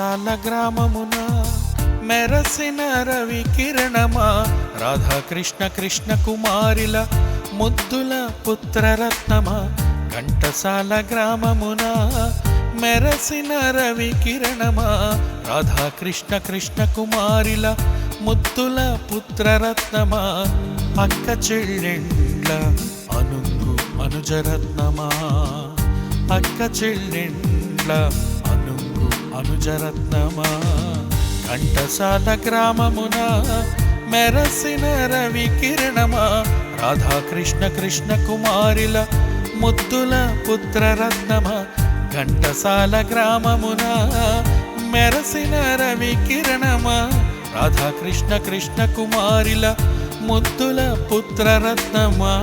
ఘంటసాల గ్రామమున మెరసిన రవి కిరణమా? రాధాకృష్ణ కృష్ణ కుమారిల ముద్దుల పుత్రరత్నమా ఘంటసాల గ్రామమున మెరసిన రవి కిరణమా? రాధాకృష్ణ కృష్ణ కుమారిల ముద్దుల పుత్రరత్నమా అక్క చెల్లెండ్ల అనుంగు అనుజరత్నమా? అక్క చెల్లెండ్ల అనుజరత్నమా? ఘంటసాల గ్రామమున మెరసిన రవి కిరణమా? రాధాకృష్ణ కృష్ణ కుమారిల ముద్దుల పుత్రరత్నమా ఘంటసాల గ్రామమున మెరసిన రవి కిరణమా? రాధాకృష్ణ కృష్ణ కుమారిల ముద్దుల పుత్రరత్నమా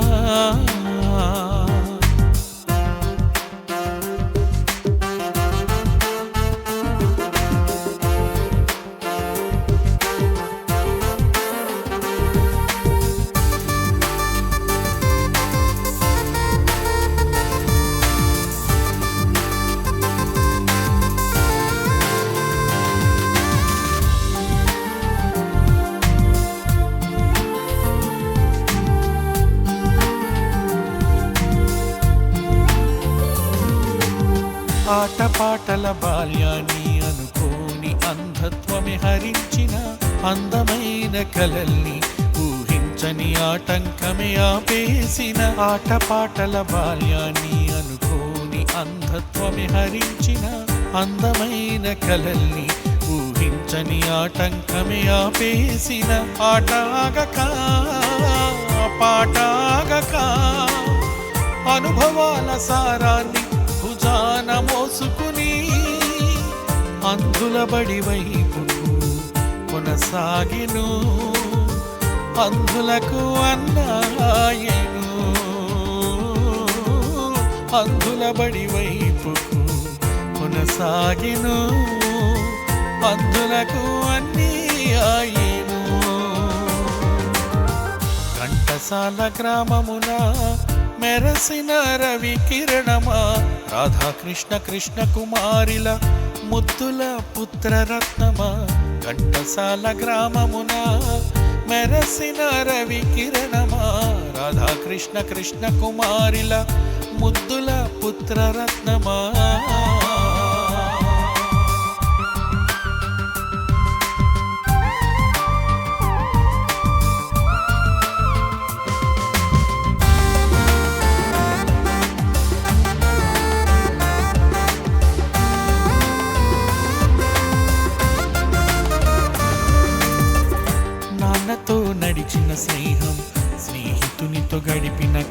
ఆటపాటల బాల్యాన్ని అనుకోని అంధత్వమే హరించిన అందమైన కలల్ని ఊహించని ఆటంకమే ఆపేసిన ఆటపాటల బాల్యాన్ని అనుకోని అంధత్వమే హరించిన అందమైన కలల్ని ఊహించని ఆటంకమే ఆపేసిన ఆటాగక పాటాగక అనుభవాల సారాన్ని మోసుకుని అంధుల బడి వైపు కొనసాగిను. అంధులకు అన్నాయను అంధుల బడి వైపు కొనసాగిను. అంధులకు అన్నీ ఆయను ఘంటసాల గ్రామమున మెరసిన రవి కిరణమా రాధాకృష్ణ కృష్ణ కుమారిల ముద్దుల పుత్రరత్నమా? ఘంటసాల గ్రామమున మెరసిన రవి కిరణమా రాధాకృష్ణ కృష్ణ కుమారిల ముద్దుల పుత్రరత్నమా?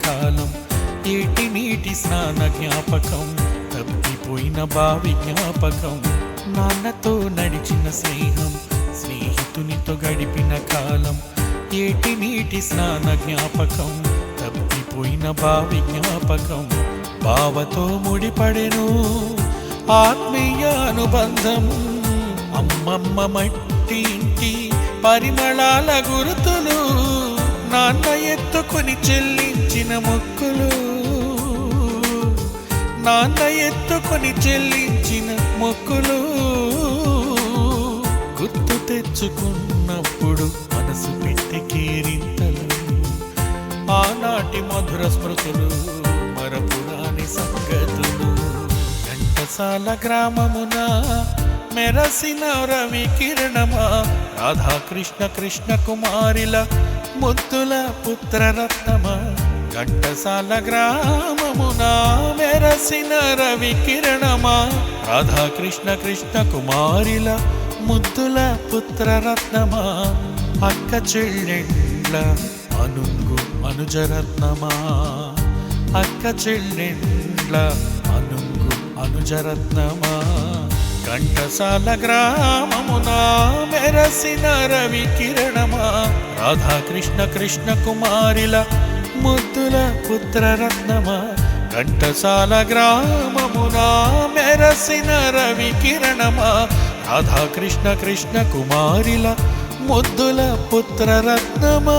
కాలం ఏటి నీటి స్నాన జ్ఞాపకం తప్పిపోయిన బావి జ్ఞాపకం. నాన్నతో నడిచిన స్నేహం స్నేహితునితో గడిపిన కాలం ఏటి నీటి స్నాన జ్ఞాపకం తప్పిపోయిన బావి జ్ఞాపకం. బావతో ముడిపడెను ఆత్మీయ అనుబంధం. అమ్మమ్మ మట్టి ఇంటి పరిమళాల గురుతులు నాన్న ఎత్తుకొని చెల్లించిన మొక్కులు నాన్న ఎత్తుకొని చెల్లించిన మొక్కులు గుర్తు తెచ్చుకున్నప్పుడు మనసు పెట్టి ఆనాటి మధుర స్మృతులు మరపురాని సంగతులు. ఘంటసాల గ్రామమున మెరసిన రవి కిరణమా? రాధాకృష్ణ కృష్ణ కుమారిల ముద్దుల పుత్రరత్నమా? ఘంటసాల గ్రామమున మెరసిన రవి కిరణమా? రాధాకృష్ణ కృష్ణ కుమారిల ముద్దుల పుత్రరత్నమా అక్క చెల్లెండ్ల అనుంగు అనుజరత్నమా అక్క చెల్లెండ్ల అనుంగు అనుజరత్నమా ఘంటసాల గ్రామమున మెరసిన రవి కిరణమా? రాధాకృష్ణ కృష్ణ కుమారిల ముద్దుల పుత్రరత్నమా? ఘంటసాల గ్రామమునా మెరసిన రవి కిరణమా? రాధాకృష్ణ కృష్ణ కుమారిల ముద్దుల పుత్రరత్నమా?